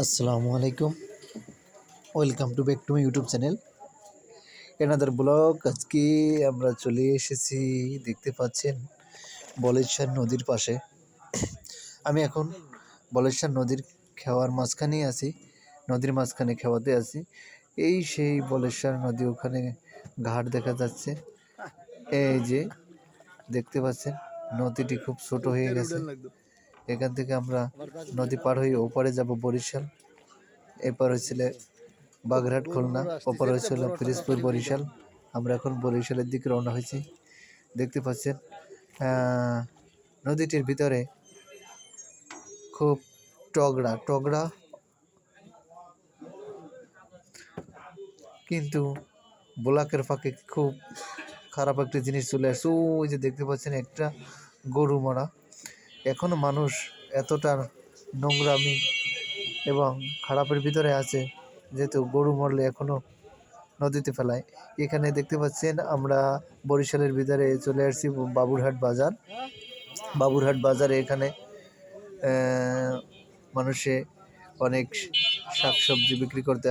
আসসালামু আলাইকুম। Welcome to back to my YouTube channel another vlog আজকে আমরা চলে এসেছি, দেখতে পাচ্ছেন, বলেশ্বর নদীর পাশে। আমি এখন বলেশ্বর নদীর খেওয়ার মাঝখানেই আছি, নদীর মাঝখানে খেওয়াতে আছি। এই সেই বলেশ্বর নদী, ওখানে ঘাট দেখা যাচ্ছে। এই যে, দেখতে পাচ্ছেন, নদীটি খুব ছোট হয়ে গেছে। এখান থেকে আমরা নদী পার হয়ে ওপারে যাব বরিশাল। এপার হয়েছিল বাগরহাট, খুলনা, ওপার হয়েছিল ফিরিজপুর, বরিশাল। আমরা এখন বরিশালের দিকে রওনা হয়েছি। দেখতে পাচ্ছেন নদীটির ভিতরে খুব টগড়া টগড়া। কিন্তু ব্লকের ফাঁকে খুব খারাপ একটা জিনিস চলে আসছে। ওই যে দেখতে পাচ্ছেন একটা গরু মারা। এখনও মানুষ এতটা নোংরামি এবং খারাপের ভিতরে আছে, যেহেতু গরু মরলে এখনও নদীতে ফেলায়। এখানে দেখতে পাচ্ছেন আমরা বরিশালের ভিতরে চলে আসছি বাবুরহাট বাজার। বাবুরহাট বাজারে এখানে মানুষে অনেক শাকসবজি বিক্রি করতে